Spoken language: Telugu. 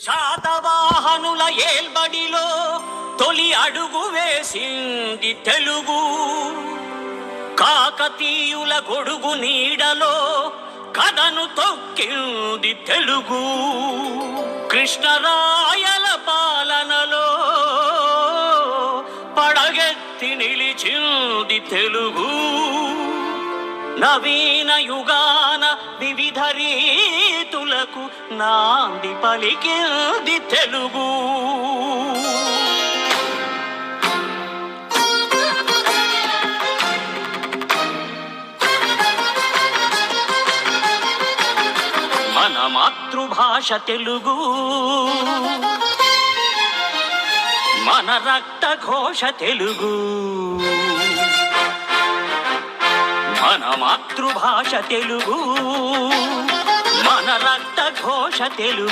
శాతవాహనుల ఏల్బడిలో తొలి అడుగు వేసింది తెలుగు. కాకతీయుల గొడుగు నీడలో కథను తొక్కింది తెలుగు. కృష్ణరాయల పాలనలో పడగెత్తి నిలిచింది తెలుగు. నవీన యుగాన వివిధ రీతులకు నాంది పలికింది తెలుగు. మన మాతృభాష తెలుగు. మన రక్త ఘోష తెలుగు. మన మాతృభాష తెలుగు. మన రక్త ఘోష తెలుగు.